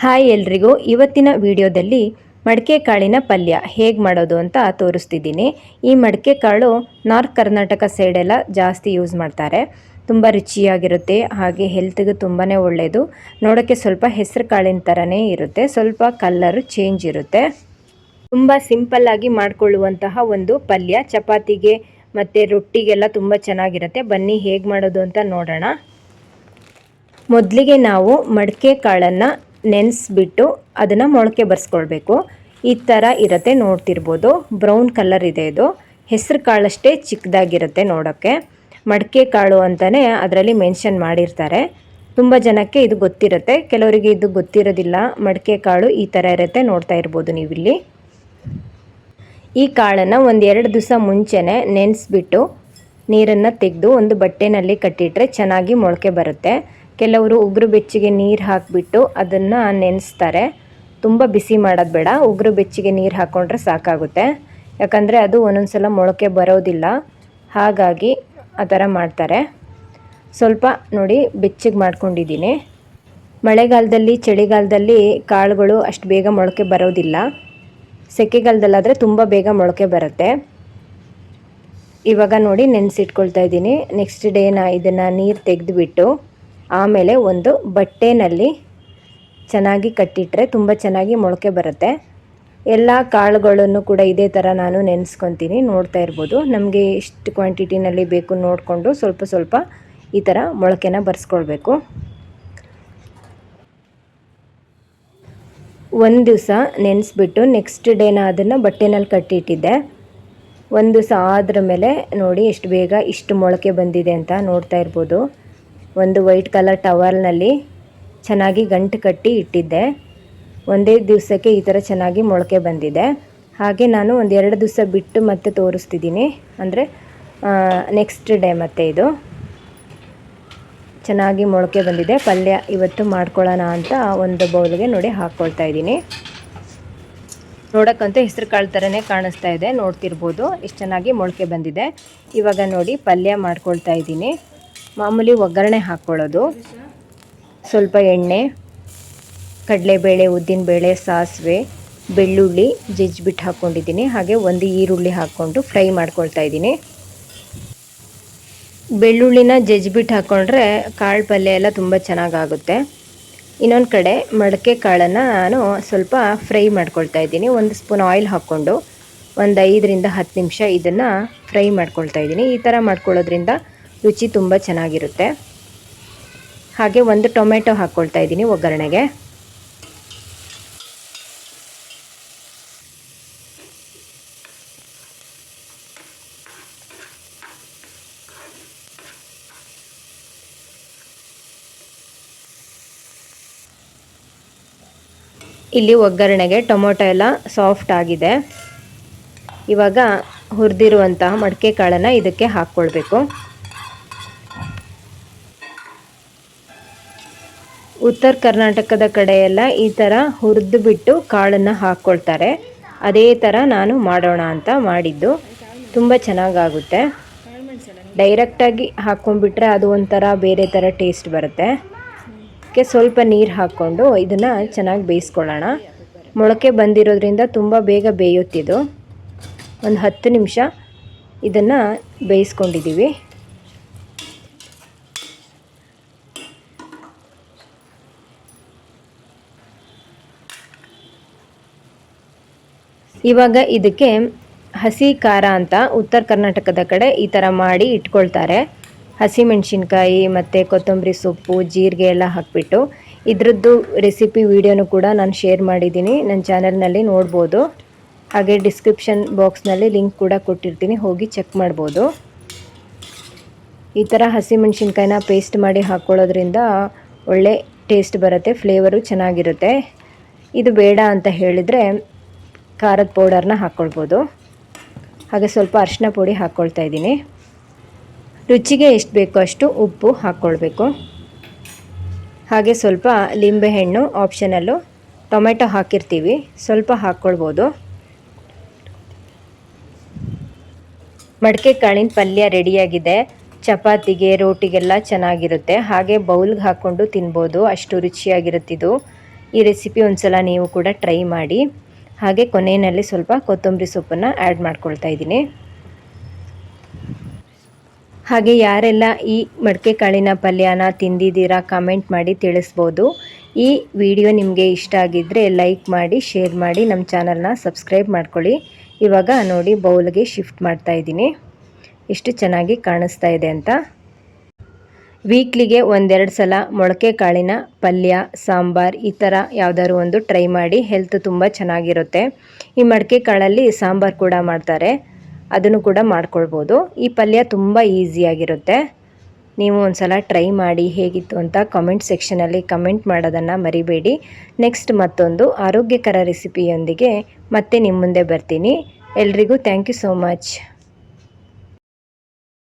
Hi ಎಲ್ರಿಗೂ. ಇವತ್ತಿನ ವಿಡಿಯೋದಲ್ಲಿ ಮಡಿಕೆ ಕಾಳಿನ ಪಲ್ಯ ಹೇಗೆ ಮಾಡೋದು ಅಂತ ತೋರಿಸ್ತಿದ್ದೀನಿ. ಈ ಮಡಿಕೆ ಕಾಳು ನಾರ್ತ್ ಕರ್ನಾಟಕ ಸೈಡೆಲ್ಲ ಜಾಸ್ತಿ ಯೂಸ್ ಮಾಡ್ತಾರೆ. ತುಂಬ ರುಚಿಯಾಗಿರುತ್ತೆ, ಹಾಗೆ ಹೆಲ್ತ್ಗೆ ತುಂಬಾ ಒಳ್ಳೆಯದು ನೋಡೋಕ್ಕೆ ಸ್ವಲ್ಪ ಹೆಸರು ಕಾಳಿನ ಥರನೇ ಇರುತ್ತೆ, ಸ್ವಲ್ಪ ಕಲ್ಲರು ಚೇಂಜ್ ಇರುತ್ತೆ. ತುಂಬ ಸಿಂಪಲ್ಲಾಗಿ ಮಾಡಿಕೊಳ್ಳುವಂತಹ ಒಂದು ಪಲ್ಯ. ಚಪಾತಿಗೆ ಮತ್ತು ರೊಟ್ಟಿಗೆಲ್ಲ ತುಂಬ ಚೆನ್ನಾಗಿರುತ್ತೆ. ಬನ್ನಿ ಹೇಗೆ ಮಾಡೋದು ಅಂತ ನೋಡೋಣ. ಮೊದಲಿಗೆ ನಾವು ಮಡಿಕೆ ಕಾಳನ್ನು ನೆನೆಸ್ಬಿಟ್ಟು ಅದನ್ನು ಮೊಳಕೆ ಬರ್ಸ್ಕೊಳ್ಬೇಕು. ಈ ಥರ ಇರುತ್ತೆ ನೋಡ್ತಿರ್ಬೋದು. ಬ್ರೌನ್ ಕಲರ್ ಇದೆ ಇದು. ಹೆಸರು ಕಾಳಷ್ಟೇ ಚಿಕ್ಕದಾಗಿರುತ್ತೆ ನೋಡೋಕ್ಕೆ ಮಡಕೆ ಕಾಳು ಅಂತಲೇ ಅದರಲ್ಲಿ ಮೆನ್ಷನ್ ಮಾಡಿರ್ತಾರೆ. ತುಂಬ ಜನಕ್ಕೆ ಇದು ಗೊತ್ತಿರುತ್ತೆ. ಕೆಲವರಿಗೆ ಇದು ಗೊತ್ತಿರೋದಿಲ್ಲ. ಮಡಕೆ ಕಾಳು ಈ ಥರ ಇರುತ್ತೆ ನೋಡ್ತಾ ಇರ್ಬೋದು ನೀವಿಲ್ಲಿ. ಈ ಕಾಳನ್ನು ಒಂದು ಎರಡು ದಿವಸ ಮುಂಚೆನೆ ನೆನೆಸ್ಬಿಟ್ಟು ನೀರನ್ನು ತೆಗೆದು ಒಂದು ಬಟ್ಟೆನಲ್ಲಿ ಕಟ್ಟಿಟ್ರೆ ಚೆನ್ನಾಗಿ ಮೊಳಕೆ ಬರುತ್ತೆ. ಕೆಲವರು ಉಗುರು ಬೆಚ್ಚಿಗೆ ನೀರು ಹಾಕಿಬಿಟ್ಟು ಅದನ್ನು ನೆನೆಸ್ತಾರೆ. ತುಂಬ ಬಿಸಿ ಮಾಡೋದು ಬೇಡ, ಉಗುರು ಬೆಚ್ಚಿಗೆ ನೀರು ಹಾಕ್ಕೊಂಡ್ರೆ ಸಾಕಾಗುತ್ತೆ. ಯಾಕಂದರೆ ಅದು ಒಂದೊಂದು ಸಲ ಮೊಳಕೆ ಬರೋದಿಲ್ಲ. ಹಾಗಾಗಿ ಆ ಥರ ಮಾಡ್ತಾರೆ. ಸ್ವಲ್ಪ ನೋಡಿ ಬೆಚ್ಚಗೆ ಮಾಡ್ಕೊಂಡಿದ್ದೀನಿ. ಮಳೆಗಾಲದಲ್ಲಿ, ಚಳಿಗಾಲದಲ್ಲಿ ಕಾಳುಗಳು ಅಷ್ಟು ಬೇಗ ಮೊಳಕೆ ಬರೋದಿಲ್ಲ. ಸೆಕೆಗಾಲದಲ್ಲಾದರೆ ತುಂಬ ಬೇಗ ಮೊಳಕೆ ಬರುತ್ತೆ. ಇವಾಗ ನೋಡಿ ನೆನೆಸಿಟ್ಕೊಳ್ತಾ ಇದ್ದೀನಿ. ನೆಕ್ಸ್ಟ್ ಡೇ ನಾ ಇದನ್ನು ನೀರು ತೆಗೆದುಬಿಟ್ಟು ಆಮೇಲೆ ಒಂದು ಬಟ್ಟೆನಲ್ಲಿ ಚೆನ್ನಾಗಿ ಕಟ್ಟಿಟ್ಟರೆ ತುಂಬ ಚೆನ್ನಾಗಿ ಮೊಳಕೆ ಬರುತ್ತೆ. ಎಲ್ಲ ಕಾಳುಗಳನ್ನು ಕೂಡ ಇದೇ ಥರ ನಾನು ನೆನೆಸ್ಕೊತೀನಿ, ನೋಡ್ತಾ ಇರ್ಬೋದು. ನಮಗೆ ಎಷ್ಟು ಕ್ವಾಂಟಿಟಿನಲ್ಲಿ ಬೇಕು ನೋಡಿಕೊಂಡು ಸ್ವಲ್ಪ ಸ್ವಲ್ಪ ಈ ಥರ ಮೊಳಕೆನ ಬರ್ಸ್ಕೊಳ್ಬೇಕು. ಒಂದು ದಿವಸ ನೆನೆಸ್ಬಿಟ್ಟು ನೆಕ್ಸ್ಟ್ ಡೇನ ಅದನ್ನು ಬಟ್ಟೆನಲ್ಲಿ ಕಟ್ಟಿಟ್ಟಿದ್ದೆ. ಒಂದು ದಿವಸ ಆದ್ರ ಮೇಲೆ ನೋಡಿ ಎಷ್ಟು ಬೇಗ ಇಷ್ಟು ಮೊಳಕೆ ಬಂದಿದೆ ಅಂತ ನೋಡ್ತಾ ಇರ್ಬೋದು. ಒಂದು ವೈಟ್ ಕಲರ್ ಟವಲ್ನಲ್ಲಿ ಚೆನ್ನಾಗಿ ಗಂಟು ಕಟ್ಟಿ ಇಟ್ಟಿದ್ದೆ. ಒಂದೇ ದಿವಸಕ್ಕೆ ಈ ಥರ ಚೆನ್ನಾಗಿ ಮೊಳಕೆ ಬಂದಿದೆ. ಹಾಗೆ ನಾನು ಒಂದು ಎರಡು ದಿವಸ ಬಿಟ್ಟು ಮತ್ತೆ ತೋರಿಸ್ತಿದ್ದೀನಿ. ಅಂದರೆ ನೆಕ್ಸ್ಟ್ ಡೇ ಮತ್ತೆ ಇದು. ಚೆನ್ನಾಗಿ ಮೊಳಕೆ ಬಂದಿದೆ. ಪಲ್ಯ ಇವತ್ತು ಮಾಡ್ಕೊಳ್ಳೋಣ ಅಂತ ಒಂದು ಬೌಲ್ಗೆ ನೋಡಿ ಹಾಕ್ಕೊಳ್ತಾ ಇದ್ದೀನಿ. ನೋಡೋಕ್ಕಂತೂ ಹೆಸರು ಕಾಳು ಥರನೇ ಕಾಣಿಸ್ತಾ ಇದೆ. ನೋಡ್ತಿರ್ಬೋದು. ಎಷ್ಟು ಚೆನ್ನಾಗಿ ಮೊಳಕೆ ಬಂದಿದೆ. ಇವಾಗ ನೋಡಿ ಪಲ್ಯ ಮಾಡ್ಕೊಳ್ತಾ ಇದ್ದೀನಿ. ಮಾಮೂಲಿ ಒಗ್ಗರಣೆ ಹಾಕ್ಕೊಳ್ಳೋದು ಸ್ವಲ್ಪ ಎಣ್ಣೆ, ಕಡಲೆಬೇಳೆ, ಉದ್ದಿನಬೇಳೆ, ಸಾಸಿವೆ, ಬೆಳ್ಳುಳ್ಳಿ, ಜಜ್ಜಿಬಿಟ್ಟು ಹಾಕ್ಕೊಂಡಿದ್ದೀನಿ ಹಾಗೆ ಒಂದು ಈರುಳ್ಳಿ ಹಾಕ್ಕೊಂಡು ಫ್ರೈ ಮಾಡ್ಕೊಳ್ತಾ ಇದ್ದೀನಿ. ಬೆಳ್ಳುಳ್ಳಿನ ಜಜ್ಜಿಬಿಟ್ಟು ಹಾಕ್ಕೊಂಡ್ರೆ ಕಾಳು ಪಲ್ಯ ಎಲ್ಲ ತುಂಬ ಚೆನ್ನಾಗಾಗುತ್ತೆ. ಇನ್ನೊಂದು ಕಡೆ ಮಡಕೆ ಕಾಳನ್ನು ನಾನು ಸ್ವಲ್ಪ ಫ್ರೈ ಮಾಡ್ಕೊಳ್ತಾ ಇದ್ದೀನಿ. ಒಂದು ಸ್ಪೂನ್ ಆಯಿಲ್ ಹಾಕ್ಕೊಂಡು ಒಂದು ಐದರಿಂದ ಹತ್ತು ನಿಮಿಷ ಇದನ್ನು ಫ್ರೈ ಮಾಡ್ಕೊಳ್ತಾ ಇದ್ದೀನಿ. ಈ ಥರ ಮಾಡ್ಕೊಳ್ಳೋದ್ರಿಂದ ರುಚಿ ತುಂಬ ಚೆನ್ನಾಗಿರುತ್ತೆ. ಹಾಗೆ ಒಂದು ಟೊಮೆಟೊ ಹಾಕ್ಕೊಳ್ತಾ ಇದ್ದೀನಿ ಒಗ್ಗರಣೆಗೆ. ಇಲ್ಲಿ ಒಗ್ಗರಣೆಗೆ ಟೊಮೊಟೊ ಎಲ್ಲ ಸಾಫ್ಟ್ ಆಗಿದೆ. ಇವಾಗ ಹುರಿದಿರುವಂತಹ ಮಡಿಕೆ ಕಾಳನ್ನು ಇದಕ್ಕೆ ಹಾಕ್ಕೊಳ್ಬೇಕು. ಉತ್ತರ ಕರ್ನಾಟಕದ ಕಡೆಯೆಲ್ಲ ಈ ಥರ ಹುರಿದು ಬಿಟ್ಟು ಕಾಳನ್ನು ಹಾಕ್ಕೊಳ್ತಾರೆ ಅದೇ ಥರ ನಾನು ಮಾಡೋಣ ಅಂತ ಮಾಡಿದ್ದು. ತುಂಬ ಚೆನ್ನಾಗಾಗುತ್ತೆ. ಡೈರೆಕ್ಟಾಗಿ ಹಾಕ್ಕೊಂಡ್ಬಿಟ್ರೆ ಅದು ಒಂಥರ ಬೇರೆ ಥರ ಟೇಸ್ಟ್ ಬರುತ್ತೆ. ಅದಕ್ಕೆ ಸ್ವಲ್ಪ ನೀರು ಹಾಕ್ಕೊಂಡು ಇದನ್ನು ಚೆನ್ನಾಗಿ ಬೇಯಿಸ್ಕೊಳ್ಳೋಣ. ಮೊಳಕೆ ಬಂದಿರೋದ್ರಿಂದ ತುಂಬ ಬೇಗ ಬೇಯುತ್ತಿದ್ದು. ಒಂದು ಹತ್ತು ನಿಮಿಷ ಇದನ್ನು ಬೇಯಿಸ್ಕೊಂಡಿದ್ದೀವಿ ಇವಾಗ ಇದಕ್ಕೆ ಹಸಿ ಖಾರ ಅಂತ ಉತ್ತರ ಕರ್ನಾಟಕದ ಕಡೆ ಈ ಥರ ಮಾಡಿ ಇಟ್ಕೊಳ್ತಾರೆ. ಹಸಿ ಮೆಣಸಿನ್ಕಾಯಿ ಮತ್ತು ಕೊತ್ತಂಬರಿ ಸೊಪ್ಪು, ಜೀರಿಗೆ ಎಲ್ಲ ಹಾಕಿಬಿಟ್ಟು ಇದರದ್ದು ರೆಸಿಪಿ ವಿಡಿಯೋನು ಕೂಡ ನಾನು ಶೇರ್ ಮಾಡಿದ್ದೀನಿ. ನನ್ನ ಚಾನಲ್ನಲ್ಲಿ ನೋಡ್ಬೋದು. ಹಾಗೆ ಡಿಸ್ಕ್ರಿಪ್ಷನ್ ಬಾಕ್ಸ್ನಲ್ಲಿ ಲಿಂಕ್ ಕೂಡ ಕೊಟ್ಟಿರ್ತೀನಿ. ಹೋಗಿ ಚೆಕ್ ಮಾಡ್ಬೋದು. ಈ ಥರ ಹಸಿ ಮೆಣಸಿನ್ಕಾಯಿನ ಪೇಸ್ಟ್ ಮಾಡಿ ಹಾಕ್ಕೊಳ್ಳೋದ್ರಿಂದ ಒಳ್ಳೆ ಟೇಸ್ಟ್ ಬರುತ್ತೆ ಫ್ಲೇವರು ಚೆನ್ನಾಗಿರುತ್ತೆ. ಇದು ಬೇಡ ಅಂತ ಹೇಳಿದರೆ ಖಾರದ ಪೌಡರ್ನ ಹಾಕ್ಕೊಳ್ಬೋದು ಹಾಗೆ ಸ್ವಲ್ಪ ಅರಿಶಿನ ಪುಡಿ ಹಾಕ್ಕೊಳ್ತಾ ಇದ್ದೀನಿ. ರುಚಿಗೆ ಎಷ್ಟು ಬೇಕೋ ಅಷ್ಟು ಉಪ್ಪು ಹಾಕ್ಕೊಳ್ಬೇಕು ಹಾಗೆ ಸ್ವಲ್ಪ ಲಿಂಬೆಹಣ್ಣು ಆಪ್ಷನಲ್ಲು ಟೊಮೆಟೊ ಹಾಕಿರ್ತೀವಿ, ಸ್ವಲ್ಪ ಹಾಕ್ಕೊಳ್ಬೋದು ಮಡಿಕೆ ಕಾಳಿನ ಪಲ್ಯ ರೆಡಿಯಾಗಿದೆ. ಚಪಾತಿಗೆ, ರೋಟಿಗೆಲ್ಲ ಚೆನ್ನಾಗಿರುತ್ತೆ. ಹಾಗೆ ಬೌಲ್ಗೆ ಹಾಕ್ಕೊಂಡು ತಿನ್ಬೋದು. ಅಷ್ಟು ರುಚಿಯಾಗಿರುತ್ತಿದ್ದು ಈ ರೆಸಿಪಿ ಒಂದ್ಸಲ ನೀವು ಕೂಡ ಟ್ರೈ ಮಾಡಿ. ಹಾಗೆ ಕೊನೆಯಲ್ಲಿ ಸ್ವಲ್ಪ ಕೊತ್ತಂಬರಿ ಸೊಪ್ಪನ್ನು ಆ್ಯಡ್ ಮಾಡ್ಕೊಳ್ತಾ ಇದ್ದೀನಿ. ಹಾಗೆ ಯಾರೆಲ್ಲ ಈ ಮಡಕೆ ಕಾಳಿನ ಪಲ್ಯನ ತಿಂದಿದ್ದೀರಾ ಕಮೆಂಟ್ ಮಾಡಿ ತಿಳಿಸ್ಬೋದು. ಈ ವಿಡಿಯೋ ನಿಮಗೆ ಇಷ್ಟ ಆಗಿದ್ದರೆ ಲೈಕ್ ಮಾಡಿ ಶೇರ್ ಮಾಡಿ ನಮ್ಮ ಚಾನಲ್ನ ಸಬ್ಸ್ಕ್ರೈಬ್ ಮಾಡ್ಕೊಳ್ಳಿ. ಇವಾಗ ನೋಡಿ ಬೌಲ್ಗೆ ಶಿಫ್ಟ್ ಮಾಡ್ತಾ ಇದ್ದೀನಿ. ಎಷ್ಟು ಚೆನ್ನಾಗಿ ಕಾಣಿಸ್ತಾ ಇದೆ ಅಂತ. ವೀಕ್ಲಿಗೆ ಒಂದೆರಡು ಸಲ ಮೊಳಕೆ ಕಾಳಿನ ಪಲ್ಯ, ಸಾಂಬಾರ್ ಈ ಥರ ಯಾವುದಾದ್ರು ಒಂದು ಟ್ರೈ ಮಾಡಿ ಹೆಲ್ತ್ ತುಂಬ ಚೆನ್ನಾಗಿರುತ್ತೆ. ಈ ಮಡಕೆ ಕಾಳಲ್ಲಿ ಸಾಂಬಾರ್ ಕೂಡ ಮಾಡ್ತಾರೆ. ಅದನ್ನು ಕೂಡ ಮಾಡ್ಕೊಳ್ಬೋದು. ಈ ಪಲ್ಯ ತುಂಬ ಈಸಿಯಾಗಿರುತ್ತೆ ನೀವು ಒಂದು ಸಲ ಟ್ರೈ ಮಾಡಿ ಹೇಗಿತ್ತು ಅಂತ ಕಮೆಂಟ್ ಸೆಕ್ಷನಲ್ಲಿ ಕಮೆಂಟ್ ಮಾಡೋದನ್ನು ಮರಿಬೇಡಿ. ನೆಕ್ಸ್ಟ್ ಮತ್ತೊಂದು ಆರೋಗ್ಯಕರ ರೆಸಿಪಿಯೊಂದಿಗೆ ಮತ್ತೆ ನಿಮ್ಮ ಮುಂದೆ ಬರ್ತೀನಿ. ಎಲ್ರಿಗೂ ಥ್ಯಾಂಕ್ ಯು ಸೋ ಮಚ್